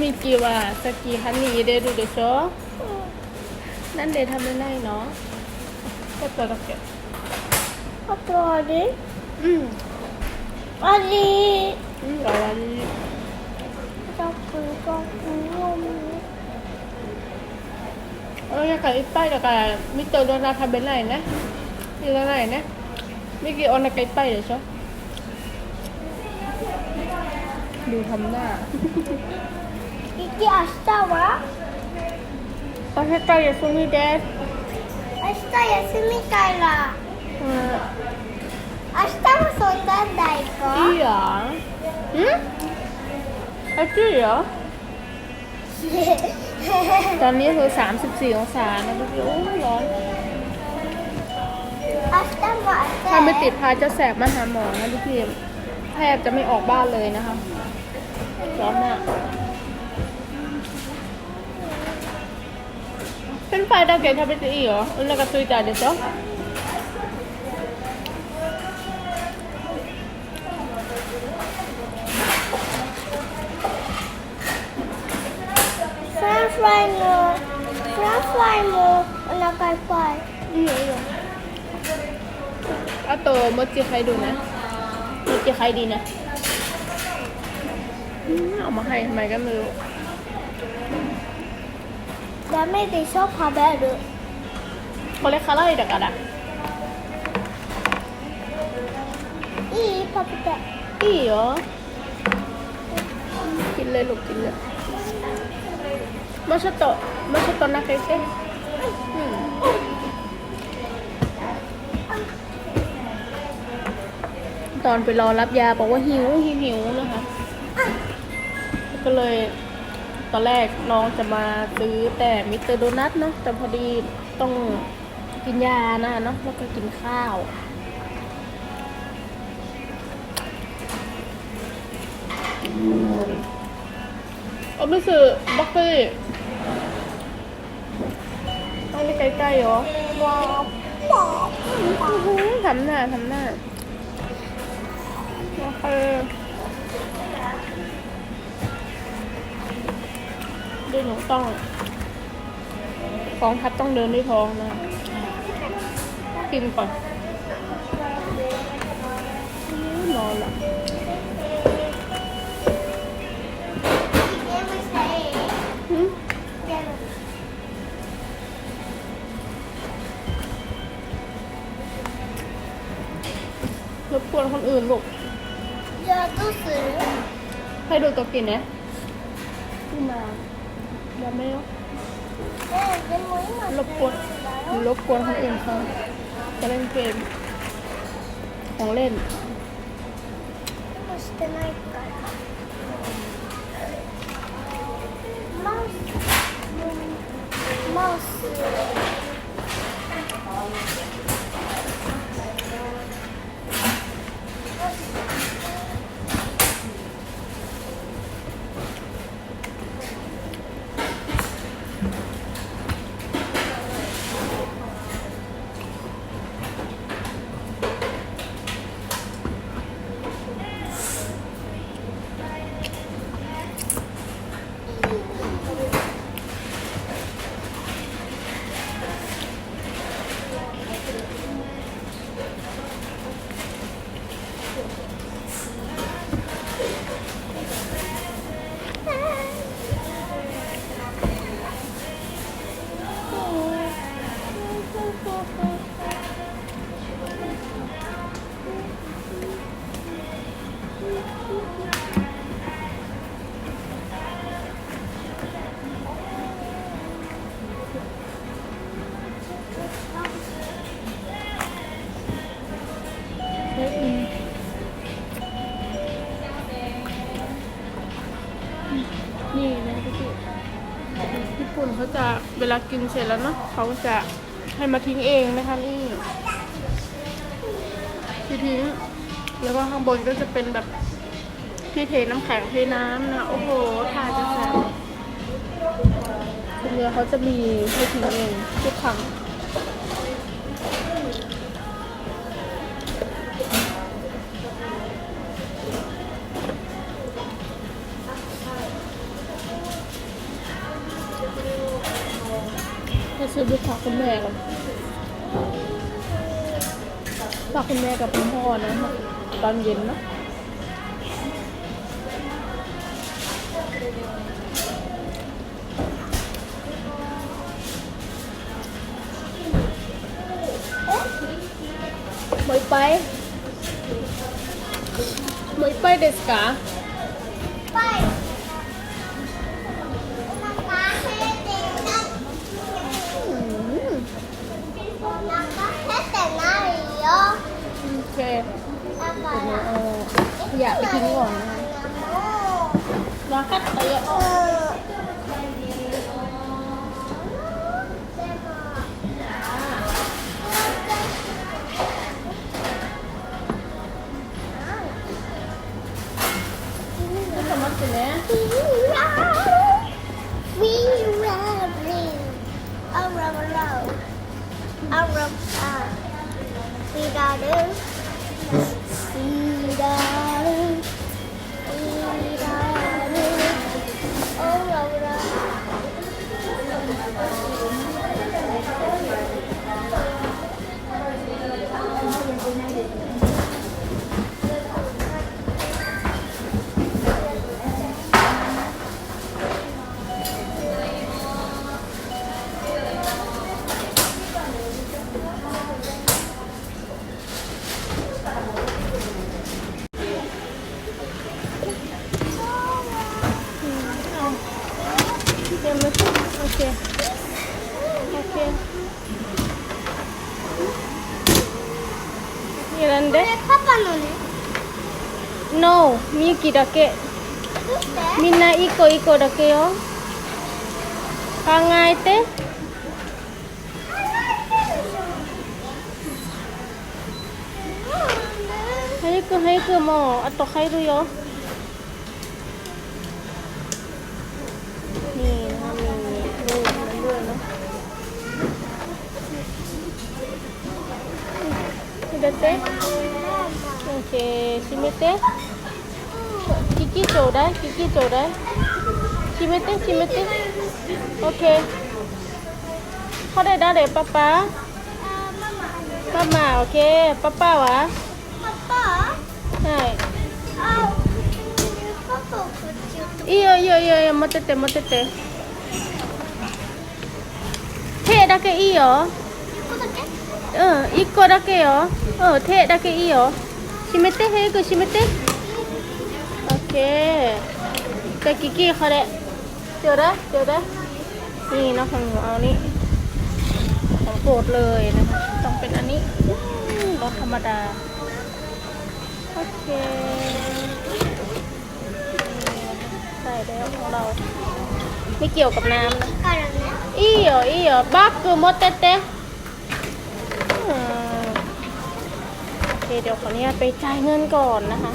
มีกี่ว่าสกีฮันนี่เดดูเดชอนั่นเดทำได้ไงเนาะก็ตัวละเก็บ あとあれ อืม あれ อืมอะไร ザクザクの เอออยากไอ้ป้ายแต่กันมิเตอร์โดนาทำเป็นไรนะมีอะไรนะมีกี่ออนไกป้ายเดชอดูทำหน้า que hasta va? Hasta ya son ideas. Hasta ya se me cae la. Hasta va son tan daico. Iya. Hmm? Hasta ya. ตอนนี้คือ34องศานะทุกคนร้อนถ้าไม่ติดพาจะแสบมาหาหมอนะทุกทีมแทบจะไม่ออกบ้านเลยนะคะร้อนมาก パイだけ食べていいよお腹空いたでしょフライも、フラフライもお腹いっぱい。いいよいいよ。あと、餅入るね。餅入りね。うん、お前、はい、前が無理。อืมเอามาให้ทำไมก็ไม่รู้ ダメでしょ食べるこれ辛いだからいい食べていいよกินเลยลูกกินเลยมาชโตะมาชโตะนักเต้อืมตอนไปรอรับยาบอกว่าหิวหิวหิวนะคะ ก็เลย ตอนแรกน้องจะมาซื้อแต่มิสเตอร์โดนัทเนาะแต่พอดีต้องกินยานะเนาะแล้วก็กินข้าวเอาไม่ซื้อบักเก้ต้องไปใกล้ๆเหรอว้าวอื้อหือทำหน้าทำหน้าโอเค ด้วยหนูต้องกองทัพต้องเดินด้วยท้องนะกินก่อนนอนละรบกวนคนอื่นลูกยอดูสือให้ดูตัวกินนะ Não. นมาอย่าไม่รบ えでも今 รบกวนหรือรบกวนคนอื่นเขาจะเล่นเกม ของเล่น もしてないからマウス นี่นะพี่พี่ญี่ปุ่นเขาจะเวลากินเสร็จแล้วเนาะเขาจะให้มาทิ้งเองนะคะนี่ที่ทิ้งแล้วก็ข้างบนก็จะเป็นแบบ ที่เทน้ำแข็งเทน้ำนะ โอ้โหทานจะแซ่บคุณเรือเขาจะมีให้ทิ้งเองทุกครั้งจะซื้อดูฝากคุณแม่กับฝากคุณแม่กับคุณพ่อนะ ตอนเย็นนะ มวยไปมวยไปเดส Our uh, we got to see the なんでパパのね。No ミユキだけ。みんな一個一個だけよ。考えて。早く早くもうあと入るよて。オッケー閉めて。キキちょうだいキキちょうだい。閉めて閉めて。オッケー。これ誰？パパ？あママ。オッケー。パパは？パパ？はい。いいよいいよいいよ。持ってって持ってって。手だけいいよ อีกคนก็เออเออเทะได้ก็อีโอ 응, 이거 할게 요. 어, 대 할게 이 요. 시메테 해, 그 시메 테. 오케 이. 자, 기기 그 래. 줘 라, 줘 라. นี่นะของหนูเอานี่ของโปรดเลยนะคะต้องเป็นอันนี้รถธรรมดา โอเคใส่แล้วของเรา ไม่เกี่ยวกับน้ำนะอีเออีเอบักคือมดเตะ เดี๋ยวขออนุญาตไปจ่ายเงินก่อนนะคะ